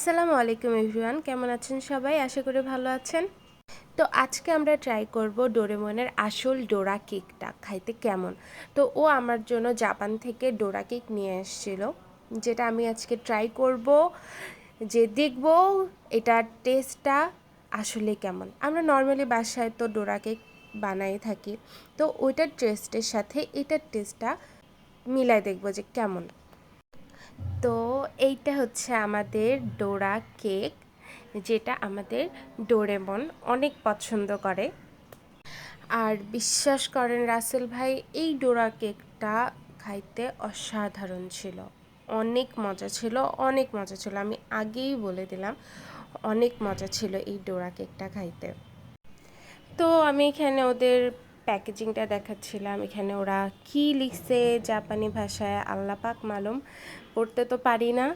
আসসালামু আলাইকুম এভরিওয়ান, কেমন আছেন সবাই? আশা করি ভালো আছেন। তো আজকে আমরা ট্রাই করব ডোরেমনের আসল ডোরা কেকটা, খাইতে কেমন? তো ও আমার জন্য জাপান থেকে ডোরা কেক নিয়ে এসেছিল, যেটা আমি আজকে ট্রাই করব, যে দেখব এটার টেস্টটা আসলে কেমন। আমরা নর্মালি বাসায় তো ডোরা কেক বানাই থাকি, তো ওইটার টেস্টের সাথে এটার টেস্টটা মিলাই দেখব যে কেমন। তো এইটা হচ্ছে আমাদের ডোরা কেক, যেটা আমাদের ডোরেমন অনেক পছন্দ করে। আর বিশ্বাস করেন রাসেল ভাই, এই ডোরা কেকটা খাইতে অসাধারণ ছিল। অনেক মজা ছিল, অনেক মজা ছিল। আমি আগেই বলে দিলাম, অনেক মজা ছিল এই ডোরা কেকটা খাইতে। তো আমি এখানে ওদের প্যাকেজিংটা দেখাচ্ছিলাম। এখানে ওরা কি লিখছে জাপানি ভাষায় আল্লাপাক মালুম পড়তে তো পারি না।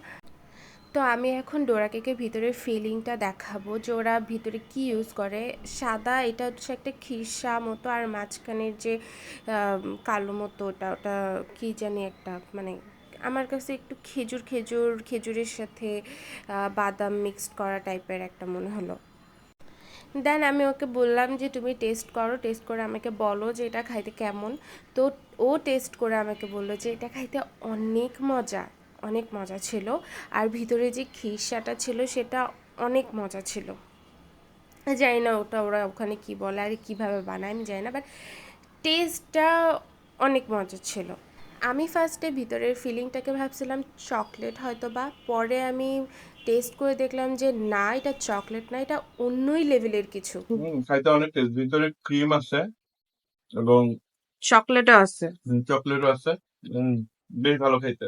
তো আমি এখন ডোরা কেকের ভিতরে ফিলিংটা দেখাবো যে ওরা ভিতরে কি ইউজ করে। সাদা এটা হচ্ছে একটা খিরসা মতো আর মাঝখানের যে কালো মতো ওটা ওটা কি জানি একটা মানে আমার কাছে একটু খেজুর খেজুর, খেজুরের সাথে বাদাম মিক্সড করা টাইপের একটা মনে হলো। দেন আমি ওকে বললাম যে, তুমি টেস্ট করো টেস্ট করে আমাকে বলো যে, এটা খাইতে কেমন। তো ও টেস্ট করে আমাকে বলল যে, এটা খাইতে অনেক মজা অনেক মজা ছিল। আর ভিতরে যে খিসাটা ছিল, সেটা অনেক মজা ছিল। জানি না ওটা ওরা ওখানে কি বলে আর কীভাবে বানায়, আমি জানি না বাট টেস্টটা অনেক মজা ছিল। আমি ফার্স্টে ভিতরের ফিলিংটাকে ভাবছিলাম চকলেট হয়তো বা। পরে আমি টেস্ট করে দেখলাম যে না এটা চকলেট না এটা অন্যই লেভেলের কিছু। হুম খাইতে অনেক টেস্ট ভিতরে ক্রিম আছে এবং চকলেটও আছে। চকলেটও আছে। বেশ ভালো খাইতে।